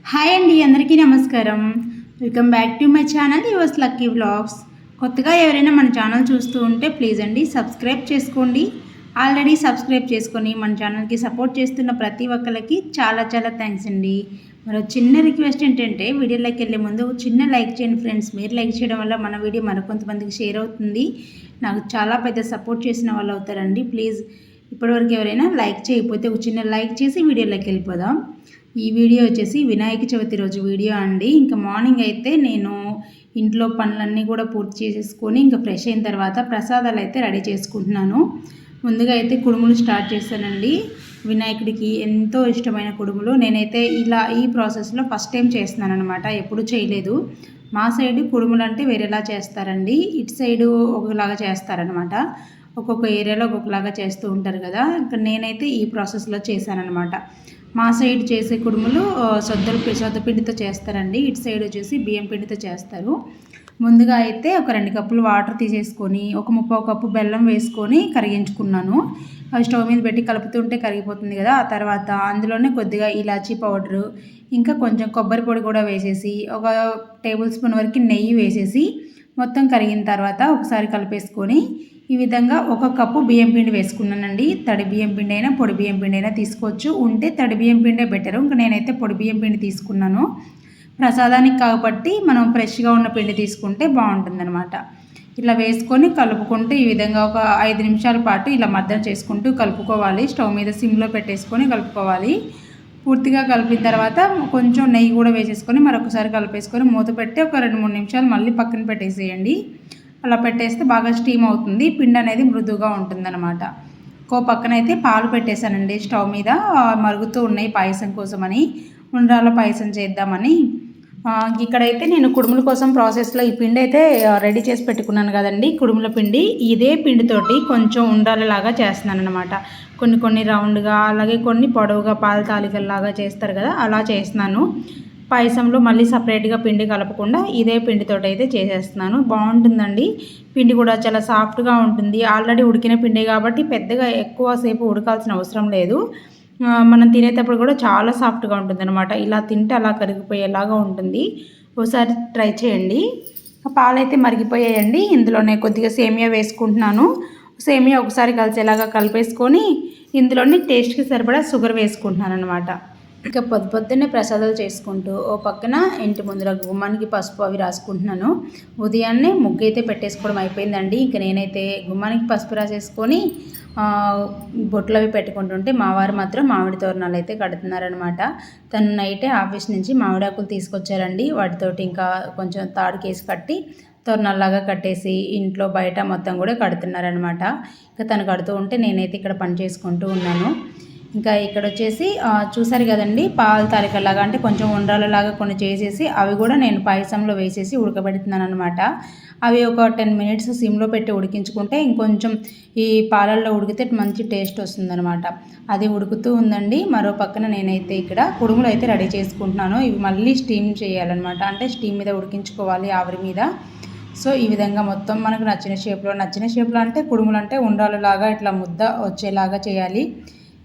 Hi అండి అందరికీ నమస్కారం. Welcome back to my channel yours lucky vlogs కొత్తగా ఎవరైనా మన ఛానల్ చూస్తూ ఉంటే ప్లీజ్ అండి సబ్స్క్రైబ్ చేసుకోండి. ఆల్రెడీ సబ్స్క్రైబ్ చేసుకొని మన ఛానల్కి సపోర్ట్ చేస్తున్న ప్రతి ఒక్కరికి చాలా చాలా థ్యాంక్స్ అండి. మరో చిన్న రిక్వెస్ట్ ఏంటంటే వీడియోలోకి వెళ్ళే ముందు చిన్న లైక్ చేయండి ఫ్రెండ్స్ మీరు లైక్ చేయడం వల్ల మన వీడియో మరికొంతమందికి షేర్ అవుతుంది. నాకు చాలా పెద్ద సపోర్ట్ చేసిన వాళ్ళు అవుతారండి. ప్లీజ్ ఇప్పటివరకు ఎవరైనా లైక్ చేయకపోతే ఒక చిన్న లైక్ చేసి వీడియోలోకి వెళ్ళిపోదాం. ఈ వీడియో వచ్చేసి వినాయక చవితి రోజు వీడియో అండి. ఇంకా మార్నింగ్ అయితే నేను ఇంట్లో పనులన్నీ కూడా పూర్తి చేసేసుకొని ఇంకా ఫ్రెష్ అయిన తర్వాత ప్రసాదాలు అయితే రెడీ చేసుకుంటున్నాను. ముందుగా అయితే కుడుములు స్టార్ట్ చేశానండి. వినాయకుడికి ఎంతో ఇష్టమైన కుడుములు. నేనైతే ఇలా ఈ ప్రాసెస్లో ఫస్ట్ టైం చేస్తున్నాను అనమాట ఎప్పుడు చేయలేదు. మా సైడ్ కుడుములు అంటే వేరేలా చేస్తారండి. ఇటు సైడు ఒకలాగా చేస్తారనమాట ఒక్కొక్క ఏరియాలో ఒక్కొక్కలాగా చేస్తూ ఉంటారు కదా. ఇంకా నేనైతే ఈ ప్రాసెస్లో చేశానఅనమాట మా సైడ్ చేసే కుడుములు సొద్దలు సొద్దల సొద్ద పిండితో చేస్తారండి. ఇటు సైడ్ వచ్చేసి బియ్యం పిండితో చేస్తారు. ముందుగా అయితే ఒక రెండు కప్పులు వాటర్ తీసేసుకొని ఒక ముప్పై కప్పు బెల్లం వేసుకొని కరిగించుకున్నాను. అవి స్టవ్ మీద పెట్టి కలుపుతుంటే కరిగిపోతుంది కదా. ఆ తర్వాత అందులోనే కొద్దిగా ఇలాచీ పౌడరు ఇంకా కొంచెం కొబ్బరి పొడి కూడా వేసేసి ఒక టేబుల్ స్పూన్ వరకు నెయ్యి వేసేసి మొత్తం కరిగిన తర్వాత ఒకసారి కలిపేసుకొని ఈ విధంగా ఒక కప్పు బియ్యం పిండి వేసుకున్నానండి. తడి బియ్యం పిండి అయినా పొడి బియ్యం పిండి అయినా తీసుకోవచ్చు. ఉంటే తడి బియ్యం పిండే బెటరు. ఇంకా నేనైతే పొడి బియ్యం పిండి తీసుకున్నాను. ప్రసాదానికి కాబట్టి మనం ఫ్రెష్గా ఉన్న పిండి తీసుకుంటే బాగుంటుందన్నమాట. ఇలా వేసుకొని కలుపుకుంటూ ఈ విధంగా ఒక ఐదు నిమిషాల పాటు ఇలా మద్దన చేసుకుంటూ కలుపుకోవాలి. స్టవ్ మీద సిమ్లో పెట్టేసుకొని కలుపుకోవాలి. పూర్తిగా కలిపిన తర్వాత కొంచెం నెయ్యి కూడా వేసేసుకొని మరొకసారి కలిపేసుకొని మూత పెట్టి ఒక రెండు మూడు నిమిషాలు మళ్ళీ పక్కన పెట్టేసేయండి. అలా పెట్టేస్తే బాగా స్టీమ్ అవుతుంది. పిండి అనేది మృదువుగా ఉంటుందన్నమాట. ఇంకో పక్కన అయితే పాలు పెట్టేశానండి స్టవ్ మీద. మరుగుతూ ఉన్నాయి పాయసం కోసమని. ఉండ్రాల పాయసం చేద్దామని. ఇక్కడైతే నేను కుడుముల కోసం ప్రాసెస్లో ఈ పిండి అయితే రెడీ చేసి పెట్టుకున్నాను కదండి. కుడుముల పిండి. ఇదే పిండితోటి కొంచెం ఉండాలలాగా చేస్తున్నాను అనమాట కొన్ని కొన్ని రౌండ్గా అలాగే కొన్ని పొడవుగా పాల తాలికల్లాగా చేస్తారు కదా అలా చేస్తున్నాను. పాయసంలో మళ్ళీ సపరేట్గా పిండి కలపకుండా ఇదే పిండితో అయితే చేసేస్తున్నాను. బాగుంటుందండి. పిండి కూడా చాలా సాఫ్ట్గా ఉంటుంది. ఆల్రెడీ ఉడికిన పిండి కాబట్టి పెద్దగా ఎక్కువసేపు ఉడకాల్సిన అవసరం లేదు. మనం తినేటప్పుడు కూడా చాలా సాఫ్ట్గా ఉంటుంది అనమాట ఇలా తింటే అలా కరిగిపోయేలాగా ఉంటుంది. ఒకసారి ట్రై చేయండి. పాలైతే మరిగిపోయాయండి. ఇందులోనే కొద్దిగా సేమియా వేసుకుంటున్నాను. సేమియా ఒకసారి కలిసేలాగా కలిపేసుకొని ఇందులోనే టేస్ట్కి సరిపడా షుగర్ వేసుకుంటున్నాను అనమాట ఇంకా పొద్దు పొద్దున్నే ప్రసాదాలు చేసుకుంటూ ఓ పక్కన ఇంటి ముందర గుమ్మానికి పసుపు అవి రాసుకుంటున్నాను. ఉదయాన్నే ముగ్గు అయితే పెట్టేసుకోవడం అయిపోయిందండి. ఇక నేనైతే గుమ్మానికి పసుపు రాసేసుకొని బొట్లు అవి పెట్టుకుంటుంటే మావారు మాత్రం మామిడి తోరణాలు అయితే కడుతున్నారనమాట తను నైటే ఆఫీస్ నుంచి మామిడాకులు తీసుకొచ్చారండి. వాటితోటి ఇంకా కొంచెం తాడు కేసి కట్టి తోరణాల్లాగా కట్టేసి ఇంట్లో బయట మొత్తం కూడా కడుతున్నారనమాట ఇంకా తను కడుతూ ఉంటే నేనైతే ఇక్కడ పని చేసుకుంటూ ఉన్నాను. ఇంకా ఇక్కడ వచ్చేసి చూసారు కదండి పాల తాలికలాగా అంటే కొంచెం ఉండ్రాలలాగా కొన్ని చేసేసి అవి కూడా నేను పాయసంలో వేసేసి ఉడకబెడుతున్నాను అనమాట అవి ఒక టెన్ మినిట్స్ సిమ్లో పెట్టి ఉడికించుకుంటే ఇంకొంచెం ఈ పాలల్లో ఉడికితే మంచి టేస్ట్ వస్తుందనమాట అది ఉడుకుతూ ఉందండి. మరో పక్కన నేనైతే ఇక్కడ కుడుములు అయితే రెడీ చేసుకుంటున్నాను. ఇవి మళ్ళీ స్టీమ్ చేయాలన్నమాట. అంటే స్టీమ్ మీద ఉడికించుకోవాలి ఆవిరి మీద. సో ఈ విధంగా మొత్తం మనకు నచ్చిన షేప్లో నచ్చిన షేప్లో అంటే కుడుములు అంటే ఉండాలలాగా ఇట్లా ముద్ద వచ్చేలాగా చేయాలి.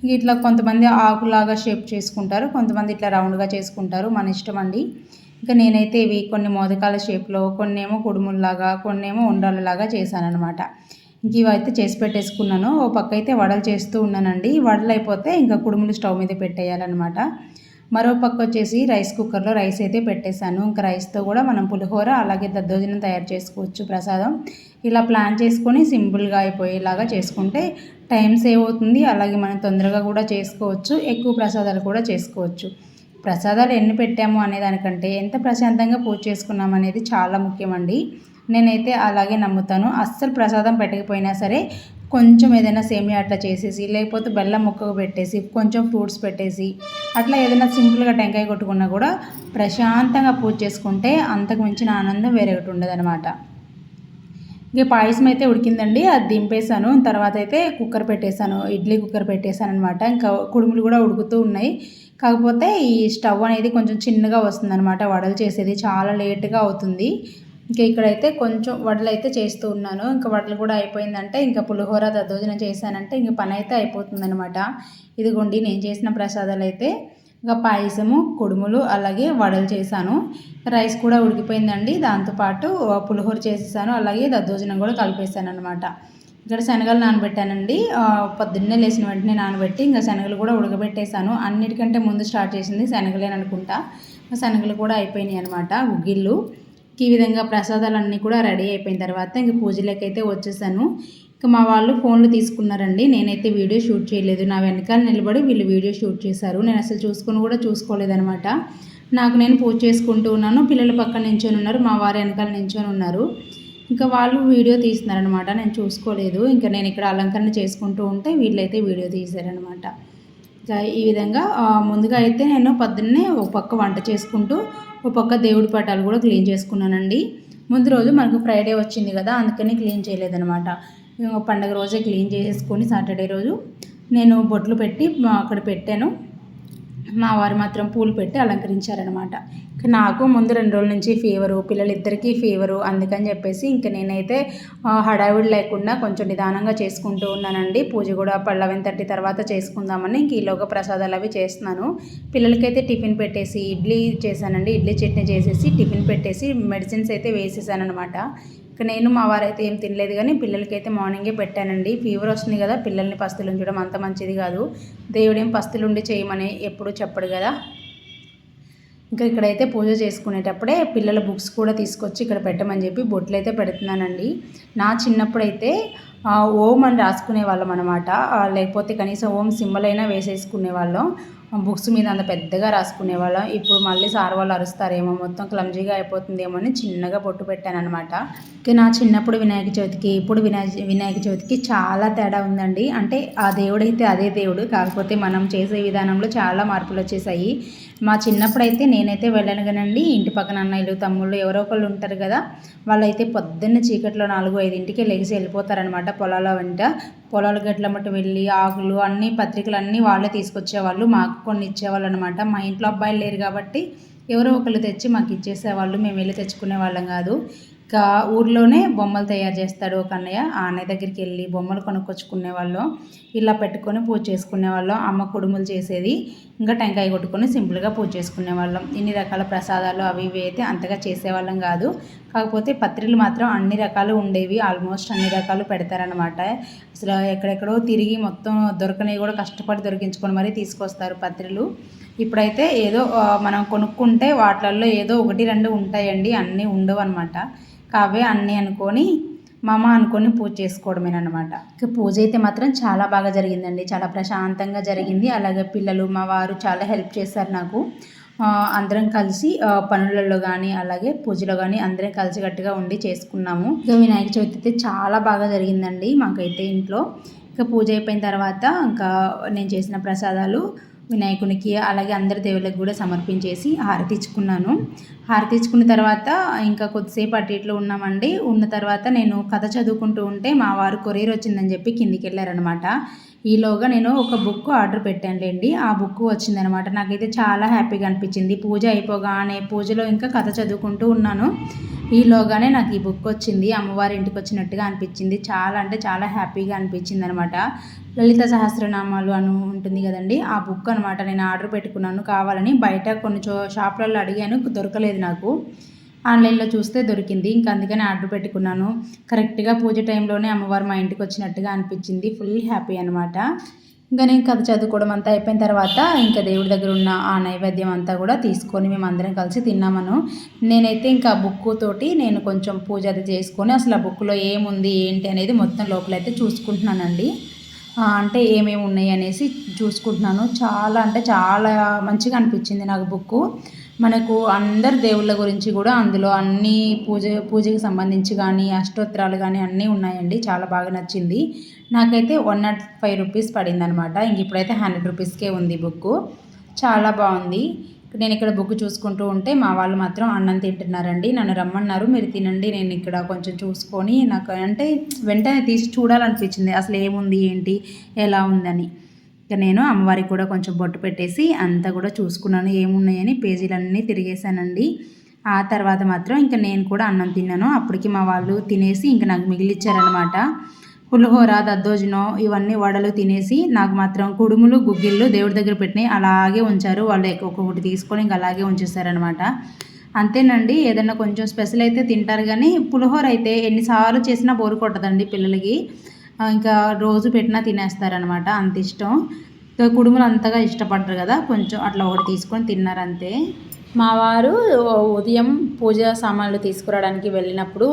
ఇట్లా కొంతమంది ఆకులాగా షేప్ చేసుకుంటారు కొంతమంది ఇట్లా రౌండ్గా చేసుకుంటారు. మన ఇష్టం అండి. ఇంకా నేనైతే ఇవి కొన్ని మోదకాల షేప్లో కొన్ని ఏమో కుడుముల్లాగా కొన్ని ఏమో ఉండాలలాగా చేశానన్నమాట. ఇంక ఇవైతే చేసి పెట్టేసుకున్నాను. ఓ పక్క అయితే వడలు చేస్తూ ఉన్నానండి. వడలు అయిపోతే ఇంకా కుడుములు స్టవ్ మీద పెట్టేయాలన్నమాట. మరో పక్క వచ్చేసి రైస్ కుక్కర్లో రైస్ అయితే పెట్టేశాను. ఇంకా రైస్తో కూడా మనం పులిహోర అలాగే దద్దోజనం తయారు చేసుకోవచ్చు ప్రసాదం. ఇలా ప్లాన్ చేసుకొని సింపుల్గా అయిపోయేలాగా చేసుకుంటే టైం సేవ్ అవుతుంది. అలాగే మనం తొందరగా కూడా చేసుకోవచ్చు. ఎక్కువ ప్రసాదాలు కూడా చేసుకోవచ్చు. ప్రసాదాలు ఎన్ని పెట్టాము అనే దానికంటే ఎంత ప్రశాంతంగా పూజ చేసుకున్నాం అనేది చాలా ముఖ్యమండి. నేనైతే అలాగే నమ్ముతాను. అస్సలు ప్రసాదం పెట్టకపోయినా సరే కొంచెం ఏదైనా సేమియా అట్లా చేసేసి లేకపోతే బెల్లం ముక్కకు పెట్టేసి కొంచెం ఫ్రూట్స్ పెట్టేసి అట్లా ఏదైనా సింపుల్గా టెంకాయ కొట్టుకున్నా కూడా ప్రశాంతంగా పూజ చేసుకుంటే అంతకు మించిన ఆనందం వేరే ఒకటి ఉండదన్నమాట. ఇక పాయసం అయితే ఉడికిందండి. అది దింపేశాను. తర్వాత అయితే కుక్కర్ పెట్టేశాను. ఇడ్లీ కుక్కర్ పెట్టేశాను అనమాట ఇంకా కుడుములు కూడా ఉడుకుతూ ఉన్నాయి. కాకపోతే ఈ స్టవ్ అనేది కొంచెం చిన్నగా వస్తుందన్నమాట. వడలు చేసేది చాలా లేట్గా అవుతుంది. ఇంకా ఇక్కడైతే కొంచెం వడలు అయితే చేస్తూ ఉన్నాను. ఇంకా వడలు కూడా అయిపోయిందంటే ఇంకా పులిహోర దద్దోజనం చేశానంటే ఇంక పని అయితే అయిపోతుందనమాట ఇదిగోండి నేను చేసిన ప్రసాదాలు అయితే. ఇంకా పాయసము కుడుములు అలాగే వడలు చేశాను. రైస్ కూడా ఉడికిపోయిందండి. దాంతోపాటు పులిహోర చేసేసాను. అలాగే దద్దోజనం కూడా కలిపేసాను అనమాట ఇక్కడ శనగలు నానబెట్టానండి. పొద్దున్నే లేచిన వెంటనే నానబెట్టి ఇంకా శనగలు కూడా ఉడకబెట్టేశాను. అన్నిటికంటే ముందు స్టార్ట్ చేసింది శనగలేననుకుంటా శనగలు కూడా అయిపోయినాయి అనమాట ఉగ్గిళ్ళు. ఈ విధంగా ప్రసాదాలన్నీ కూడా రెడీ అయిపోయిన తర్వాత ఇంక పూజలకైతే వచ్చేసాను. ఇంకా మా వాళ్ళు ఫోన్లు తీసుకున్నారండి. నేనైతే వీడియో షూట్ చేయలేదు. నా వెనకాల నిలబడి వీళ్ళు వీడియో షూట్ చేశారు. నేను అసలు చూసుకుని కూడా చూసుకోలేదనమాట నాకు నేను పూజ చేసుకుంటూ ఉన్నాను. పిల్లల పక్కన నించొని ఉన్నారు. మా వారి వెనకాల నించొని ఉన్నారు. ఇంకా వాళ్ళు వీడియో తీస్తున్నారనమాట నేను చూసుకోలేదు. ఇంకా నేను ఇక్కడ అలంకరణ చేసుకుంటూ ఉంటే వీళ్ళైతే వీడియో తీశారనమాట ఈ విధంగా ముందుగా అయితే నేను పొద్దున్నే ఒక పక్క వంట చేసుకుంటూ ఒక పక్క దేవుడి పటాలు కూడా క్లీన్ చేసుకున్నానండి. ముందు రోజు మనకు ఫ్రైడే వచ్చింది కదా అందుకని క్లీన్ చేయలేదనమాట పండగ రోజే క్లీన్ చేసుకొని సాటర్డే రోజు నేను బొట్లు పెట్టి అక్కడ పెట్టాను. మా వారు మాత్రం పూలు పెట్టి అలంకరించారనమాట నాకు ముందు రెండు రోజుల నుంచి ఫీవరు పిల్లలిద్దరికీ ఫీవరు అందుకని చెప్పేసి ఇంక నేనైతే హడావిడి లేకుండా కొంచెం నిదానంగా చేసుకుంటూ ఉన్నానండి. పూజ కూడా పళ్ళవెన్ థర్టీ తర్వాత చేసుకుందామని ఇంక ఈలోగా ప్రసాదాలు అవి చేస్తున్నాను. పిల్లలకైతే టిఫిన్ పెట్టేసి ఇడ్లీ చేశానండి. ఇడ్లీ చట్నీ చేసేసి టిఫిన్ పెట్టేసి మెడిసిన్స్ అయితే వేసేసాను అనమాట ఇక నేను మా వారైతే ఏం తినలేదు కానీ పిల్లలకైతే మార్నింగే పెట్టానండి. ఫీవర్ వస్తుంది కదా పిల్లల్ని పస్తులు ఉంచడం అంత మంచిది కాదు. దేవుడేం పస్తులుండి చేయమని ఎప్పుడు చెప్పడు కదా. ఇంకా ఇక్కడైతే పూజ చేసుకునేటప్పుడే పిల్లల బుక్స్ కూడా తీసుకొచ్చి ఇక్కడ పెట్టమని చెప్పి బొట్లు అయితే పెడుతున్నానండి. నా చిన్నప్పుడైతే ఓం అని రాసుకునే వాళ్ళం అనమాట లేకపోతే కనీసం ఓం సింబల్ అయినా వేసేసుకునే వాళ్ళం. బుక్స్ మీద అంత పెద్దగా రాసుకునేవాళ్ళం ఇప్పుడు మళ్ళీ సార్ వాళ్ళు అరుస్తారేమో మొత్తం క్లమ్జీగా అయిపోతుందేమో అని చిన్నగా పొట్టు పెట్టాను అనమాట నా చిన్నప్పుడు వినాయక చవితికి ఇప్పుడు వినాయక వినాయక చవితికి చాలా తేడా ఉందండి. అంటే ఆ దేవుడైతే అదే దేవుడు కాకపోతే మనం చేసే విధానంలో చాలా మార్పులు వచ్చేసాయి. మా చిన్నప్పుడు అయితే నేనైతే వెళ్ళను కానండి. ఇంటి పక్కన అన్నయ్యలు తమ్ముళ్ళు ఎవరో ఒకళ్ళు ఉంటారు కదా. వాళ్ళైతే పొద్దున్న చీకట్లో నాలుగు ఐదింటికి లెగిసి వెళ్ళిపోతారనమాట పొలాల వెంట. పొలాల గట్ల మట్టు వెళ్ళి ఆకులు అన్ని పత్రికలు అన్నీ వాళ్ళే తీసుకొచ్చేవాళ్ళు మాకు కొన్ని ఇచ్చేవాళ్ళు అనమాట మా ఇంట్లో అబ్బాయిలు లేరు కాబట్టి ఎవరో ఒకళ్ళు తెచ్చి మాకు ఇచ్చేసేవాళ్ళు. మేము వెళ్ళి తెచ్చుకునే వాళ్ళం కాదు. ఇంకా ఊర్లోనే బొమ్మలు తయారు చేస్తాడు ఒక అన్నయ్య. ఆ అన్నయ్య దగ్గరికి వెళ్ళి బొమ్మలు కొనుక్కొచ్చుకునే వాళ్ళం ఇలా పెట్టుకొని పూజ చేసుకునే వాళ్ళం అమ్మ కుడుములు చేసేది. ఇంకా టెంకాయ కొట్టుకొని సింపుల్గా పూజ చేసుకునే వాళ్ళం ఇన్ని రకాల ప్రసాదాలు అవి ఇవి అయితే అంతగా చేసేవాళ్ళం కాదు. కాకపోతే పత్రికలు మాత్రం అన్ని రకాలు ఉండేవి. ఆల్మోస్ట్ అన్ని రకాలు పెడతారనమాట అసలు ఎక్కడెక్కడో తిరిగి మొత్తం దొరకనివి కూడా కష్టపడి దొరికించుకొని మరీ తీసుకొస్తారు పత్రికలు. ఇప్పుడైతే ఏదో మనం కొనుక్కుంటే వాటిల్లో ఏదో ఒకటి రెండు ఉంటాయండి. అన్నీ ఉండవు అనమాట కావే అన్నీ అనుకొని మామ అనుకొని పూజ చేసుకోవడమేనమాట ఇక పూజ అయితే మాత్రం చాలా బాగా జరిగిందండి. చాలా ప్రశాంతంగా జరిగింది. అలాగే పిల్లలు మా వారు చాలా హెల్ప్ చేశారు నాకు. అందరం కలిసి పనులలో కానీ అలాగే పూజలో కానీ అందరం కలిసికట్టుగా ఉండి చేసుకున్నాము. ఇక వినాయక చవితి అయితే చాలా బాగా జరిగిందండి మాకైతే ఇంట్లో. ఇక పూజ అయిపోయిన తర్వాత ఇంకా నేను చేసిన ప్రసాదాలు వినాయకునికి అలాగే అందరి దేవుళ్ళకి కూడా సమర్పించేసి హారతి ఇచ్చుకున్నాను. హారతి ఇచ్చుకున్న తర్వాత ఇంకా కొద్దిసేపు అటు ఇట్లో ఉన్నామండి. ఉన్న తర్వాత నేను కథ చదువుకుంటూ ఉంటే మా వారు కొరియర్ వచ్చిందని చెప్పి కిందికి వెళ్ళారనమాట ఈలోగా నేను ఒక బుక్ ఆర్డర్ పెట్టానులేండి. ఆ బుక్ వచ్చిందనమాట. నాకైతే చాలా హ్యాపీగా అనిపించింది. పూజ అయిపోగానే పూజలో ఇంకా కథ చదువుకుంటూ ఉన్నాను. ఈలోగానే నాకు ఈ బుక్ వచ్చింది. అమ్మవారి ఇంటికి వచ్చినట్టుగా అనిపించింది. చాలా అంటే చాలా హ్యాపీగా అనిపించింది అనమాట లలిత సహస్రనామాలు అని ఉంటుంది కదండి. ఆ బుక్ అనమాట నేను ఆర్డర్ పెట్టుకున్నాను. కావాలని బయట కొన్ని చో షాప్లలో అడిగాను. దొరకలేదు నాకు. ఆన్లైన్లో చూస్తే దొరికింది. ఇంకా అందుకని ఆర్డర్ పెట్టుకున్నాను. కరెక్ట్గా పూజ టైంలోనే అమ్మవారు మా ఇంటికి వచ్చినట్టుగా అనిపించింది. ఫుల్ హ్యాపీ అనమాట ఇంకా నేను కథ చదువుకోవడం అంతా అయిపోయిన తర్వాత ఇంకా దేవుడి దగ్గర ఉన్న ఆ నైవేద్యం అంతా కూడా తీసుకొని మేము అందరం కలిసి తిన్నామను. నేనైతే ఇంకా బుక్ తోటి నేను కొంచెం పూజ అది చేసుకొని అసలు ఆ బుక్లో ఏముంది ఏంటి అనేది మొత్తం లోపలైతే చూసుకుంటున్నానండి. అంటే ఏమేమి ఉన్నాయి అనేసి చూసుకుంటున్నాను. చాలా అంటే చాలా మంచిగా అనిపించింది నాకు బుక్ మనకు అందరు దేవుళ్ళ గురించి కూడా అందులో అన్ని పూజ పూజకి సంబంధించి కానీ అష్టోత్తరాలు కానీ అన్నీ ఉన్నాయండి. చాలా బాగా నచ్చింది. నాకైతే వన్ నాట్ ఫైవ్ రూపీస్ పడింది అనమాట ఇంక ఇప్పుడైతే హండ్రెడ్ రూపీస్కే ఉంది బుక్ చాలా బాగుంది. నేను ఇక్కడ బుక్ చూసుకుంటూ ఉంటే మా వాళ్ళు మాత్రం అన్నం తింటున్నారండి. నన్ను రమ్మన్నారు. మీరు తినండి. నేను ఇక్కడ కొంచెం చూసుకొని నాకు అంటే వెంటనే తీసి చూడాలనిపించింది. అసలు ఏముంది ఏంటి ఎలా ఉందని. ఇక నేను అమ్మవారికి కూడా కొంచెం బొట్టు పెట్టేసి అంతా కూడా చూసుకున్నాను ఏమున్నాయని పేజీలన్నీ తిరిగేశానండి. ఆ తర్వాత మాత్రం ఇంకా నేను కూడా అన్నం తిన్నాను. అప్పటికి మా వాళ్ళు తినేసి ఇంకా నాకు మిగిలిచ్చారనమాట పులిహోర దద్దోజనం ఇవన్నీ వడలు తినేసి నాకు మాత్రం కుడుములు గుగ్గిళ్ళు దేవుడి దగ్గర పెట్టినాయి. అలాగే ఉంచారు. వాళ్ళు ఒక్కొక్కటి తీసుకొని ఇంకా అలాగే ఉంచేసారనమాట అంతేనండి. ఏదన్నా కొంచెం స్పెషల్ అయితే తింటారు కానీ పులిహోర అయితే ఎన్నిసార్లు చేసినా బోరు కొట్టదండి పిల్లలకి. ఇంకా రోజు పెట్టినా తినేస్తారనమాట అంత ఇష్టం. కుడుములు అంతగా ఇష్టపడరు కదా. కొంచెం అట్లా ఒకటి తీసుకొని తిన్నారంతే. మా వారు ఉదయం పూజ సామాన్లు తీసుకురావడానికి వెళ్ళినప్పుడు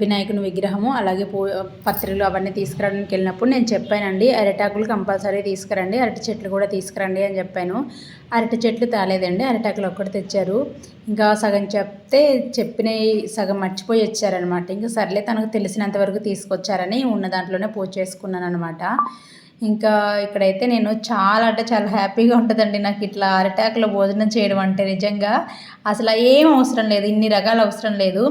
వినాయకుని విగ్రహము అలాగే పూ పత్రికలు అవన్నీ తీసుకురావడానికి వెళ్ళినప్పుడు నేను చెప్పానండి అరిటాకులు కంపల్సరీ తీసుకురండి అరటి చెట్లు కూడా తీసుకురండి అని చెప్పాను. అరటి చెట్లు తాలేదండి అరిటాకులు ఒక్కటి తెచ్చారు. ఇంకా సగం చెప్తే చెప్పిన సగం మర్చిపోయి వచ్చారనమాట ఇంకా సర్లే తనకు తెలిసినంత వరకు తీసుకొచ్చారని ఉన్న దాంట్లోనే పూజ చేసుకున్నాను అనమాట ఇంకా ఇక్కడైతే నేను చాలా అంటే చాలా హ్యాపీగా ఉంటుందండి. నాకు ఇట్లా అరిటాకులో భోజనం చేయడం అంటే నిజంగా అసలు ఏం అవసరం లేదు. ఇన్ని రకాలు అవసరం లేదు.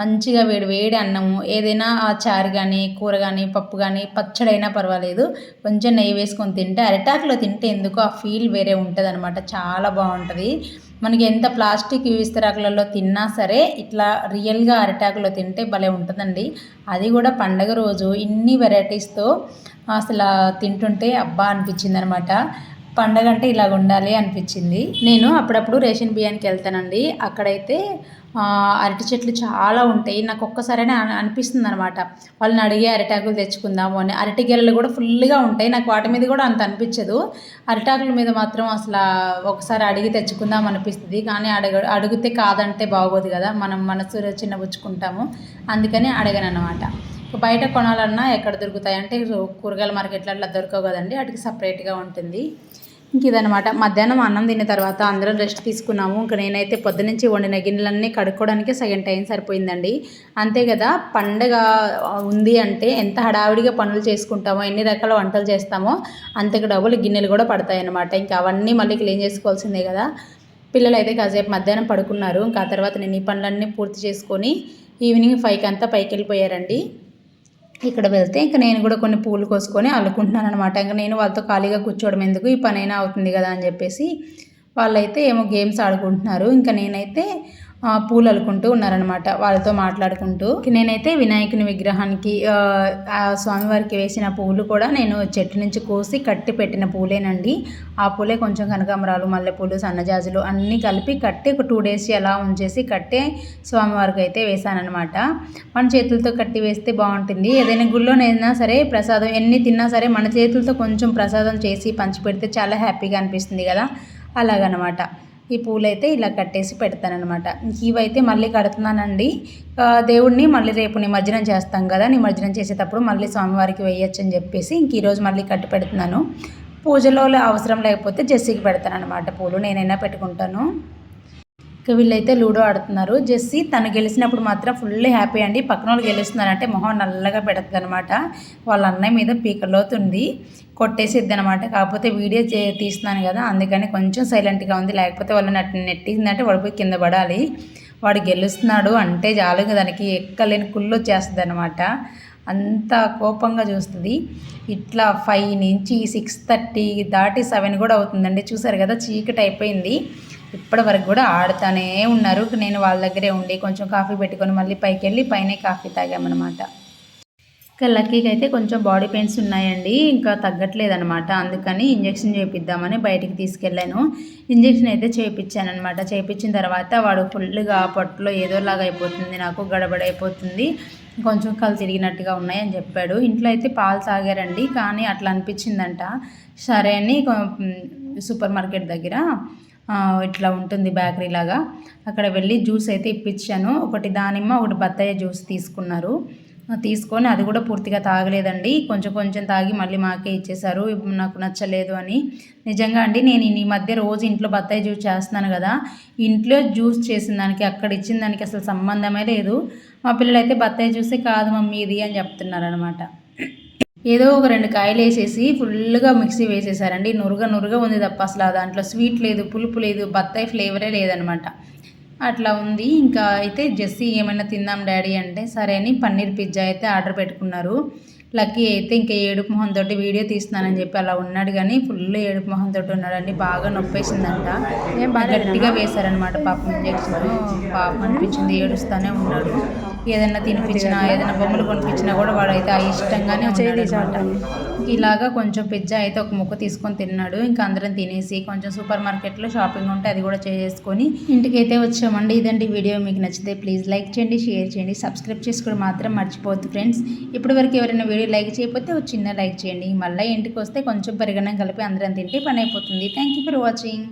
మంచిగా వేడి వేడి అన్నము ఏదైనా చారు కానీ కూర కానీ పప్పు కానీ పచ్చడైనా పర్వాలేదు. కొంచెం నెయ్యి వేసుకొని తింటే అరిటాకులో తింటే ఎందుకో ఆ ఫీల్ వేరే ఉంటుంది అనమాట చాలా బాగుంటుంది. మనకి ఎంత ప్లాస్టిక్ విస్తరాకులలో తిన్నా సరే ఇట్లా రియల్గా అరిటాకులో తింటే భలే ఉంటుందండి. అది కూడా పండగ రోజు ఇన్ని వెరైటీస్తో అసలు తింటుంటే అబ్బా అనిపించింది అనమాట పండగ అంటే ఇలాగ ఉండాలి అనిపించింది. నేను అప్పుడప్పుడు రేషన్ బియ్యానికి వెళ్తానండి. అక్కడైతే అరటి చెట్లు చాలా ఉంటాయి. నాకు ఒక్కసారైనా అనిపిస్తుంది అనమాట వాళ్ళని అడిగి అరిటాకులు తెచ్చుకుందాము అని. అరటి గెలలు కూడా ఫుల్గా ఉంటాయి. నాకు వాటి మీద కూడా అంత అనిపించదు. అరిటాకుల మీద మాత్రం అసలు ఒకసారి అడిగి తెచ్చుకుందాం అనిపిస్తుంది. కానీ అడగ అడిగితే కాదంటే బాగోదు కదా. మనం మనసు చిన్నబుచ్చుకుంటాము అందుకని అడగను అనమాట బయట కొనాలన్నా ఎక్కడ దొరుకుతాయి? అంటే కూరగాయల మార్కెట్లో అట్లా దొరకవు కదండి వాటికి సపరేట్గా ఉంటుంది. ఇంక ఇదనమాట మధ్యాహ్నం అన్నం తిన్న తర్వాత అందరం రెస్ట్ తీసుకున్నాము. ఇంకా నేనైతే పొద్దునుంచి వండిన గిన్నెలన్నీ కడుక్కోవడానికి సగం టైం సరిపోయిందండి. అంతే కదా పండగ ఉంది అంటే ఎంత హడావిడిగా పనులు చేసుకుంటామో ఎన్ని రకాల వంటలు చేస్తామో అంతకు డబ్బులు గిన్నెలు కూడా పడతాయి అన్నమాట ఇంకా అవన్నీ మళ్ళీ క్లీన్ చేసుకోవాల్సిందే కదా. పిల్లలు అయితే కాసేపు మధ్యాహ్నం పడుకున్నారు. ఇంకా ఆ తర్వాత నేను ఈ పనులన్నీ పూర్తి చేసుకొని ఈవినింగ్ ఫైవ్కి అంతా పైకి వెళ్ళిపోయారండి ఇక్కడ వెళ్తే ఇంకా నేను కూడా కొన్ని పూలు కోసుకొని అల్లుకుంటున్నాను అనమాట ఇంకా నేను వాళ్ళతో ఖాళీగా కూర్చోవడం ఎందుకు? ఈ పనైనా అవుతుంది కదా అని చెప్పేసి వాళ్ళైతే ఏమో గేమ్స్ ఆడుకుంటున్నారు. ఇంకా నేనైతే పూలు అల్లుకుంటూ ఉన్నారనమాట వాళ్ళతో మాట్లాడుకుంటూ. నేనైతే వినాయకుని విగ్రహానికి స్వామివారికి వేసిన పూలు కూడా నేను చెట్టు నుంచి కోసి కట్టి పెట్టిన పూలేనండి. ఆ పూలే కొంచెం కనకాంబరాలు మల్లెపూలు సన్నజాజులు అన్నీ కలిపి కట్టి ఒక టూ డేస్ అలా ఉంచేసి కట్టే స్వామివారికి అయితే వేశానమాట మన చేతులతో కట్టి వేస్తే బాగుంటుంది. ఏదైనా గుళ్ళోనైనా సరే ప్రసాదం ఎన్ని తిన్నా సరే మన చేతులతో కొంచెం ప్రసాదం చేసి పంచిపెడితే చాలా హ్యాపీగా అనిపిస్తుంది కదా. అలాగనమాట. ఈ పూలైతే ఇలా కట్టేసి పెడతానమాట ఇవైతే మళ్ళీ కడుతున్నానండి. దేవుడిని మళ్ళీ రేపు నిమజ్జనం చేస్తాం కదా నిమజ్జనం చేసేటప్పుడు మళ్ళీ స్వామివారికి వేయచ్చు అని చెప్పేసి ఇంక ఈరోజు మళ్ళీ కట్టి పెడుతున్నాను. పూజలో అవసరం లేకపోతే జెస్సీకి పెడతాను అనమాట పూలు నేనైనా పెట్టుకుంటాను. ఇక వీళ్ళైతే లూడో ఆడుతున్నారు. జెస్సీ తను గెలిచినప్పుడు మాత్రం ఫుల్ హ్యాపీ అండి. పక్కన వాళ్ళు గెలుస్తున్నారంటే మొహం నల్లగా పెడుతుంది అనమాట వాళ్ళ అన్నయ్య మీద పీకలోతుంది కొట్టేసిద్ది అనమాట కాకపోతే వీడియో తీస్తున్నాను కదా అందుకని కొంచెం సైలెంట్గా ఉంది. లేకపోతే వాళ్ళు నట్టు నెట్టిందంటే వాడిపోయి కింద పడాలి. వాడు గెలుస్తున్నాడు అంటే చాలు దానికి ఎక్కలేని కుళ్ళు వచ్చేస్తుంది అనమాట అంత కోపంగా చూస్తుంది. ఇట్లా ఫైవ్ నుంచి సిక్స్ థర్టీ దాటి సెవెన్ కూడా అవుతుందండి. చూసారు కదా చీకటి అయిపోయింది. ఇప్పటి వరకు కూడా ఆడుతూనే ఉన్నారు. నేను వాళ్ళ దగ్గరే ఉండి కొంచెం కాఫీ పెట్టుకొని మళ్ళీ పైకి వెళ్ళి పైనే కాఫీ తాగామన్నమాట. ఇంకా లక్కీకి అయితే కొంచెం బాడీ పెయిన్స్ ఉన్నాయండి. ఇంకా తగ్గట్లేదనమాట అందుకని ఇంజక్షన్ చేపిద్దామని బయటికి తీసుకెళ్ళాను. ఇంజక్షన్ అయితే చేయించాను అనమాట చేయించిన తర్వాత వాడు ఫుల్గా పట్టులో ఏదోలాగా అయిపోతుంది. నాకు గడబడైపోతుంది కొంచెం కళ్ళు తిరిగినట్టుగా ఉన్నాయని చెప్పాడు. ఇంట్లో అయితే పాలు తాగారండి. కానీ అట్లా అనిపించిందంట. సరే అని సూపర్ మార్కెట్ దగ్గర ఇట్లా ఉంటుంది బేకరీ లాగా. అక్కడ వెళ్ళి జ్యూస్ అయితే ఇప్పించాను. ఒకటి దానిమ్మ ఒకటి బత్తాయి జ్యూస్ తీసుకున్నారు. తీసుకొని అది కూడా పూర్తిగా తాగలేదండి. కొంచెం కొంచెం తాగి మళ్ళీ మాకే ఇచ్చేశారు. నాకు నచ్చలేదు అని. నిజంగా అండి నేను ఈ మధ్య రోజు ఇంట్లో బత్తాయి జ్యూస్ చేస్తున్నాను కదా. ఇంట్లో జ్యూస్ చేసిన దానికి అక్కడ ఇచ్చిన దానికి అసలు సంబంధమే లేదు. మా పిల్లలు అయితే బత్తాయి జ్యూసే కాదు మమ్మీ ఇది అని చెప్తున్నారు అనమాట ఏదో ఒక రెండు కాయలు వేసేసి ఫుల్గా మిక్సీ వేసేసారండి. నురుగ నురుగ ఉంది తప్ప అసలు దాంట్లో స్వీట్ లేదు పులుపు లేదు బత్తాయి ఫ్లేవరే లేదనమాట. అట్లా ఉంది. ఇంకా అయితే జెస్సీ ఏమైనా తిందాం డాడీ అంటే సరే అని పన్నీర్ పిజ్జా అయితే ఆర్డర్ పెట్టుకున్నారు. లక్కీ అయితే ఇంకా ఏడుపు మొహంతో వీడియో తీస్తున్నానని చెప్పి అలా ఉన్నాడు కానీ ఫుల్ ఏడుపు మొహంతో ఉన్నాడండి. బాగా నొప్పేసిందంట. గట్టిగా వేశారనమాట పాపం ఇంజక్షన్. పాపం అనిపించింది ఏడుస్తూనే ఉన్నాడు. ఏదైనా తినిపించినా ఏదైనా బొమ్మలు కొనిపించినా కూడా వాడైతే ఆ ఇష్టంగానే అన్నమాట. ఇలాగా కొంచెం పిజ్జా అయితే ఒక ముక్క తీసుకొని తిన్నాడు. ఇంకా అందరం తినేసి కొంచెం సూపర్ మార్కెట్లో షాపింగ్ ఉంటే అది కూడా చేసుకొని ఇంటికైతే వచ్చామండి. ఇదండి వీడియో. మీకు నచ్చితే ప్లీజ్ లైక్ చేయండి షేర్ చేయండి సబ్స్క్రైబ్ చేసుకోవడం మాత్రం మర్చిపోవద్దు ఫ్రెండ్స్. ఇప్పటివరకు ఎవరైనా వీడియో లైక్ చేయకపోతే ఒక చిన్న లైక్ చేయండి. మళ్ళీ ఇంటికి వస్తే కొంచెం పెరగడం కలిపి అందరం తింటే పని అయిపోతుంది. Thank you for watching